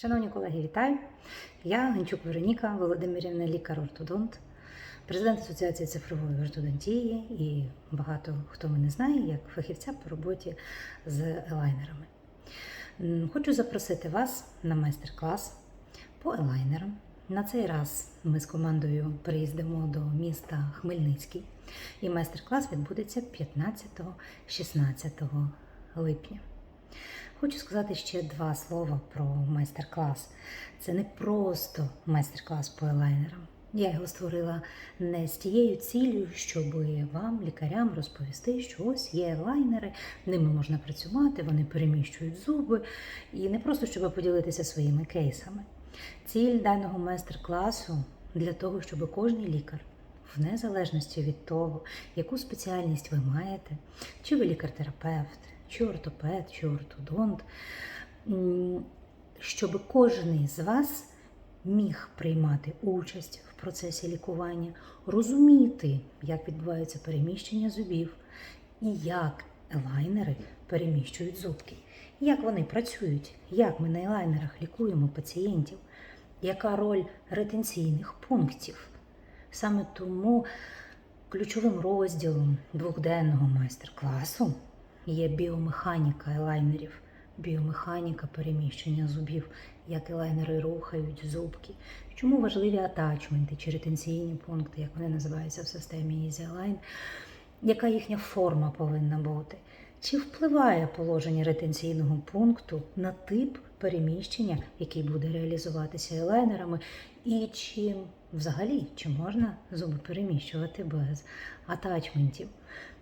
Шановні колеги, вітаю! Я Ганчук Вероніка Володимирівна, лікар-ортодонт, президент Асоціації цифрової ортодонтії і багато хто мене знає як фахівця по роботі з елайнерами. Хочу запросити вас на майстер-клас по елайнерам. На цей раз ми з командою приїздимо до міста Хмельницький, і майстер-клас відбудеться 15-16 липня. Хочу сказати ще два слова про майстер-клас. Це не просто майстер-клас по елайнерам. Я його створила не з тією цілею, щоб вам, лікарям, розповісти, що ось є елайнери, ними можна працювати, вони переміщують зуби, і не просто щоб поділитися своїми кейсами. Ціль даного майстер-класу для того, щоб кожен лікар, в незалежності від того, яку спеціальність ви маєте, чи ви лікар-терапевт, чи ортопед, чи ортодонт, щоб кожен із вас міг приймати участь в процесі лікування, розуміти, як відбувається переміщення зубів і як елайнери переміщують зубки, як вони працюють, як ми на елайнерах лікуємо пацієнтів, яка роль ретенційних пунктів. Саме тому ключовим розділом двохденного майстер-класу є біомеханіка елайнерів, біомеханіка переміщення зубів, як елайнери рухають зубки. Чому важливі атачменти чи ретенційні пункти, як вони називаються в системі EasyAlign, яка їхня форма повинна бути? Чи впливає положення ретенційного пункту на тип переміщення, який буде реалізуватися елайнерами, і чи взагалі чи можна зуби переміщувати без атачментів?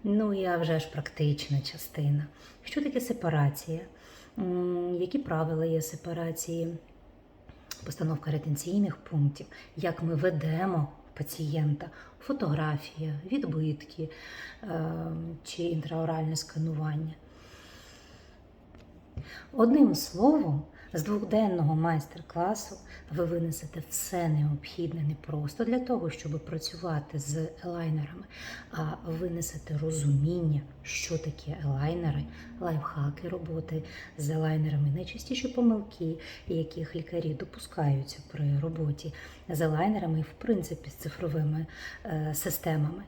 Ну а вже ж практична частина. Що таке сепарація? Які правила є сепарації? Постановка ретенційних пунктів, як ми ведемо пацієнта, фотографія, відбитки е, чи інтраоральне сканування. Одним словом, з двохденного майстер-класу ви винесете все необхідне не просто для того, щоб працювати з елайнерами, а винесете розуміння, що таке елайнери, лайфхаки роботи з елайнерами, найчастіші помилки, яких лікарі допускаються при роботі з елайнерами і, в принципі, з цифровими е, системами.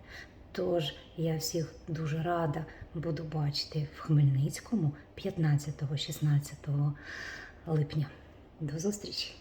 Тож я всіх дуже рада буду бачити в Хмельницькому 15-16 липня. До зустрічі!